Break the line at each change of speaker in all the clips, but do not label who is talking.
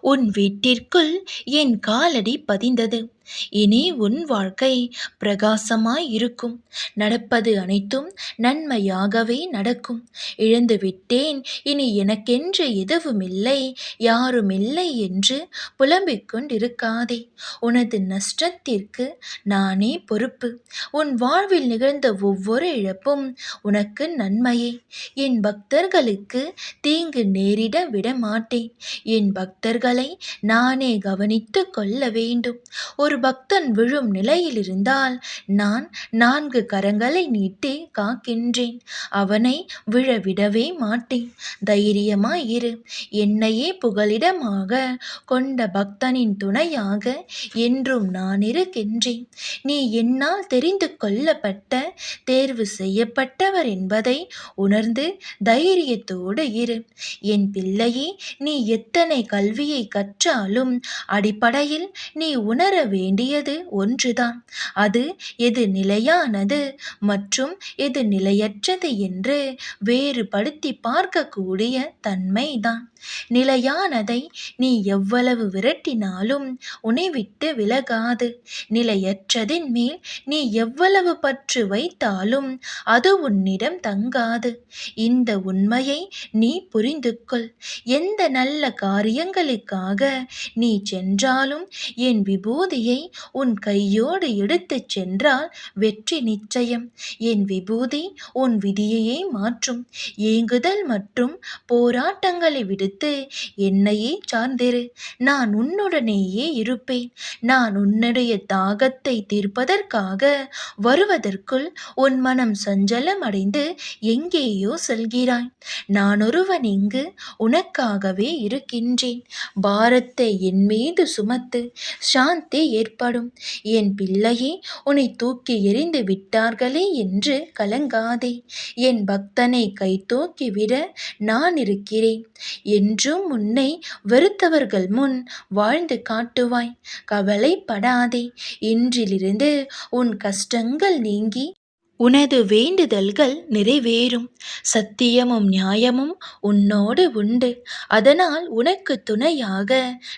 உன் வீட்டிற்குள் என் காலடி பதிந்தது. இனி உன் வாழ்க்கை பிரகாசமாய் இருக்கும். நடப்பது அனைத்தும் நன்மையாகவே நடக்கும். இழந்துவிட்டேன் இனி எனக்கென்று எதுவுமில்லை யாருமில்லை என்று புலம்பிக் கொண்டிருக்காதே. உனது நஷ்டத்திற்கு நானே பொறுப்பு. உன் வாழ்வில் நிகழ்ந்த ஒவ்வொரு இழப்பும் உனக்கு நன்மையே. என் பக்தர்களுக்கு தீங்கு நேரிட விட மாட்டேன் என் பக்தர் பக்தர்களை நானே கவனித்து கொள்ள வேண்டும். ஒரு பக்தன் விழும் நிலையில் இருந்தால் நான் நான்கு கரங்களை நீட்டி காக்கின்றேன். அவனை விழவிடவே மாட்டேன். தைரியமாய் இரு என்னையே புகலிடமாக கொண்ட பக்தனின் துணையாக என்றும் நான் இருக்கின்றேன். நீ என்னால் தெரிந்து கொள்ளப்பட்ட தேர்வு செய்யப்பட்டவர் என்பதை உணர்ந்து தைரியத்தோடு இரு. என் பிள்ளையே நீ எத்தனை கல்வியை கற்றாலும் அடிப்படையில் நீ உணர வேண்டியது ஒன்றுதான். அது எது நிலையானது மற்றும் எது நிலையற்றது என்று வேறுபடுத்தி பார்க்கக்கூடிய தன்மைதான். நிலையானதை நீ எவ்வளவு விரட்டினாலும் உன்னை விட்டு விலகாது. நிலையற்றதின் மேல் நீ எவ்வளவு பற்று வைத்தாலும் அது உன்னிடம் தங்காது. இந்த உண்மையை நீ புரிந்து கொள் எந்த நல்ல காரியங்களுக்காக நீ சென்றாலும் என் விபூதியை உன் கையோடு எடுத்துச் சென்றால் வெற்றி நிச்சயம். என் விபூதி உன் விதியையே மாற்றும். ஏங்குதல் மற்றும் போராட்டங்களை விடு எடுத்து என்னையே சார்ந்திரு. நான் உன்னுடனேயே இருப்பேன். நான் உன்னுடைய தாகத்தை தீர்ப்பதற்காக வருவதற்குள் உன் மனம் சஞ்சலம் அடைந்து எங்கேயோ செல்கிறாய். நான் ஒருவன் இங்கு உனக்காகவே இருக்கின்றேன். பாரத்தை என் மீது சுமத்து சாந்தி ஏற்படும். என் பிள்ளையே உன்னை தூக்கி எறிந்து விட்டார்களே என்று கலங்காதே. என் பக்தனை கை தூக்கிவிட நான் இருக்கிறேன். என்றும் உன்னை வெறுத்தவர்கள் முன் வாழ்ந்து காட்டுவாய். கவலைப்படாதே. இன்றிலிருந்து உன் கஷ்டங்கள் நீங்கி உனது வேண்டுதல்கள் நிறைவேறும். சத்தியமும் நியாயமும் உன்னோடு உண்டு. அதனால் உனக்கு துணையாக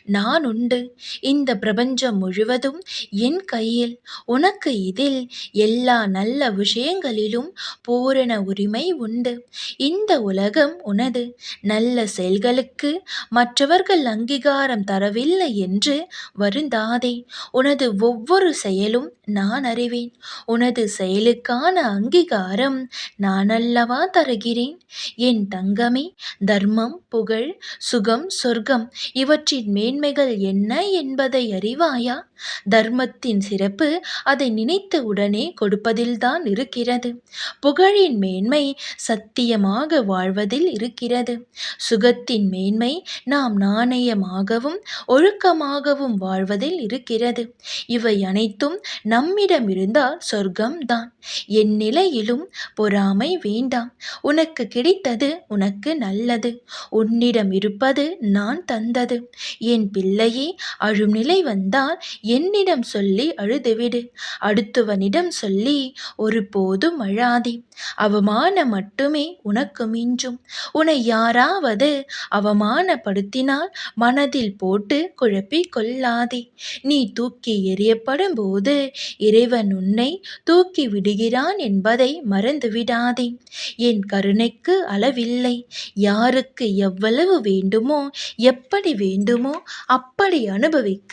நான் உண்டு. இந்த பிரபஞ்சம் முழுவதும் என் கையில். உனக்கு இதில் எல்லா நல்ல விஷயங்களிலும் பூரண உரிமை உண்டு. இந்த உலகம் உனது நல்ல செயல்களுக்கு மற்றவர்கள் அங்கீகாரம் தரவில்லை என்று வருந்தாதே. உனது ஒவ்வொரு செயலும் நான் அறிவேன். உனது செயலுக்கான அங்கீகாரம் நான் அல்லவா தருகிறேன். என் தங்கமே தர்மம் புகழ் சுகம் சொர்க்கம் இவற்றின் மேன்மைகள் என்ன என்பதை அறிவாயா? தர்மத்தின் சிறப்பு அதை நினைத்த உடனே கொடுப்பதில்தான் இருக்கிறது. புகழின் மேன்மை சத்தியமாக வாழ்வதில் இருக்கிறது. சுகத்தின் மேன்மை நாம் நாணயமாகவும் ஒழுக்கமாகவும் வாழ்வதில் இருக்கிறது. இவை அனைத்தும் நம்மிடம் இருந்தால் சொர்க்கம்தான். என் நிலையிலும் பொறாமை வேண்டாம். உனக்கு கிடைத்தது உனக்கு நல்லது. உன்னிடம் இருப்பது நான் தந்தது. என் பிள்ளையே அழும் நிலை வந்தால் என்னிடம் சொல்லி அழுதுவிடு. அடுத்தவனிடம் சொல்லி ஒருபோதும் அழாதே அவமானம் மட்டுமே உனக்கு மிஞ்சும். உன்னை யாராவது அவமானப்படுத்தினால் மனதில் போட்டு குழப்பிக் கொள்ளாதே. நீ தூக்கி எறியப்படும் போது இறைவன் உன்னை தூக்கி விடுகிறான் என்பதை மறந்துவிடாதே. என் கருணைக்கு அளவில்லை. யாருக்கு எவ்வளவு வேண்டுமோ எப்படி வேண்டுமோ அப்படி அனுபவிக்க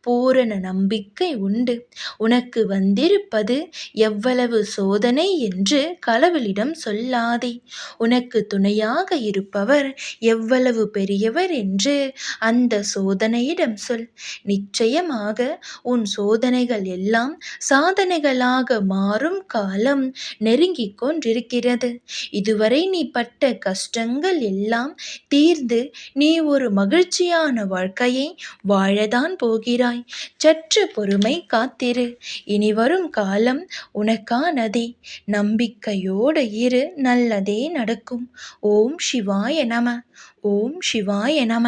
பூரண நம்பிக்கை உண்டு. உனக்கு வந்திருப்பது எவ்வளவு சோதனை என்று கடவுளிடம் சொல்லாதே. உனக்கு துணையாக இருப்பவர் எவ்வளவு பெரியவர் என்று அந்த சோதனையிடம் சொல். நிச்சயமாக உன் சோதனைகள் எல்லாம் சாதனைகளாக மாறும் காலம் நெருங்கிக் கொண்டிருக்கிறது. இதுவரை நீ பட்ட கஷ்டங்கள் எல்லாம் தீர்ந்து நீ ஒரு மகிழ்ச்சியான வாழ்க்கையை வாழதான் போகிறாய். சற்று பொறுமை காத்திரு. இனி வரும் காலம் உனக்கானதே. நம்பிக்கையோடு இரு நல்லதே நடக்கும். ஓம் சிவாய நம. ஓம் சிவாய நம.